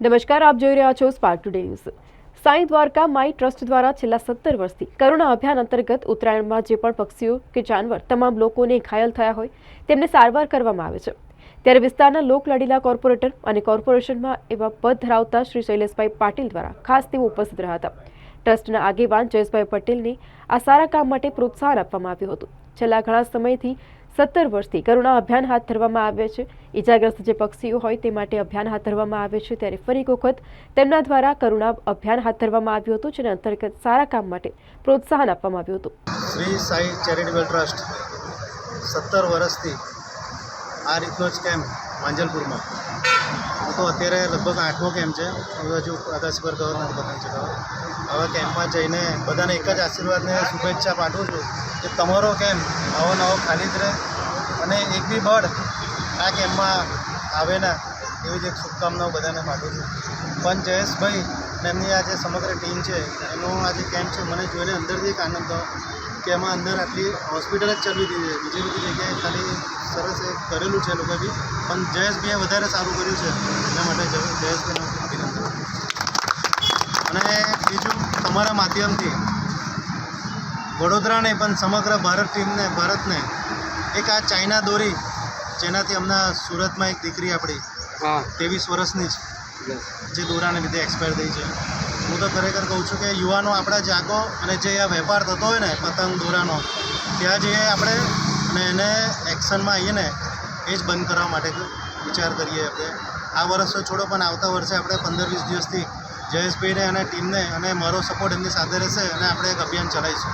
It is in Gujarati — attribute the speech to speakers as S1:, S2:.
S1: નમસ્કાર, આપ જોઈ રહ્યા છો Spark Today News Sai Dwarka Mai trust દ્વારા છેલ્લા સત્તર વર્ષથી કરુણા અભિયાન અંતર્ગત ઉત્તરાયણમાં જે પણ પક્ષીઓ કે જાનવર તમામ લોકોને ઘાયલ થયા હોય, તેમને સારવાર કરવામાં આવે છે. ત્યારે વિસ્તારના લોકલાડીલા કોર્પોરેટર અને કોર્પોરેશનમાં એવા પદ ધરાવતા શ્રી શૈલેષભાઈ પાટીલ દ્વારા ખાસ તેઓ ઉપસ્થિત રહ્યા હતા. ટ્રસ્ટના આગેવાન જયેશભાઈ પટેલને આ સારા કામ માટે પ્રોત્સાહન આપવામાં આવ્યું હતું. છેલ્લા ઘણા સમયથી સત્તર વર્ષથી કરુણા અભિયાન હાથ ધરવામાં આવે છે. ઇજાગ્રસ્ત જે પક્ષીઓ હોય તે માટે અભિયાન હાથ ધરવામાં આવે છે. ત્યારે ફરી એક વખત તેમના દ્વારા કરુણા અભિયાન હાથ ધરવામાં આવ્યું હતું, જેના અંતર્ગત સારા કામ માટે પ્રોત્સાહન આપવામાં આવ્યું હતું.
S2: શ્રી સાઈ ચેરિટેબલ ટ્રસ્ટ સત્તર વર્ષથી આ રીતનો જ કેમ્પ માંજલપુરમાં? તો અત્યારે લગભગ આઠમો કેમ્પ છે. હું હજુ આકાશ પર ગયો નથી પતંગ ચગાવવા હવે કેમ્પમાં જઈને બધાને એક જ આશીર્વાદને શુભેચ્છા પાઠવું છું કે તમારો કેમ્પ નવો નવો ખાલી જ રહે. અને એક બી બળ આ કેમ્પમાં આવે ના એવી જ એક શુભકામનાઓ બધાને માગું છું. પણ જયેશભાઈ એમની આ જે સમગ્ર ટીમ છે, એનો આ જે કેમ્પ છે, મને જોઈને અંદરથી એક આનંદ થયો કે એમાં અંદર આટલી હોસ્પિટલ જ ચલવી દીધી છે બીજી બધી જગ્યાએ ખાલી સરસ એ કરેલું છે લોકો બી. પણ જયેશભાઈએ વધારે સારું કર્યું છે, એના માટે જય- જયેશભાઈને અભિનંદન અને બીજું તમારા માધ્યમથી વડોદરા નહીં પણ સમગ્ર ભારત ટીમને, ભારતને એક આ ચાઇના દોરી જેનાથી હમણાં સુરતમાં એક દીકરી આપણી
S3: હા.
S2: ત્રેવીસ વર્ષની જ જે દોરાને લીધે એક્સપાયર થઈ છે. હું તો ખરેખર કહું છું કે યુવાનો આપણા જાગો અને જે આ વેપાર થતો હોય ને પતંગ દોરાનો ત્યાં જઈએ આપણે અને એને એક્શનમાં આવીએ ને એ જ બંધ કરવા માટે વિચાર કરીએ આપણે. આ વર્ષ તો છોડો પણ આવતા વર્ષે આપણે પંદર વીસ દિવસથી જયેશભાઈને અને ટીમને અને મારો સપોર્ટ એમની સાથે રહેશે અને આપણે એક અભિયાન ચલાવીશું.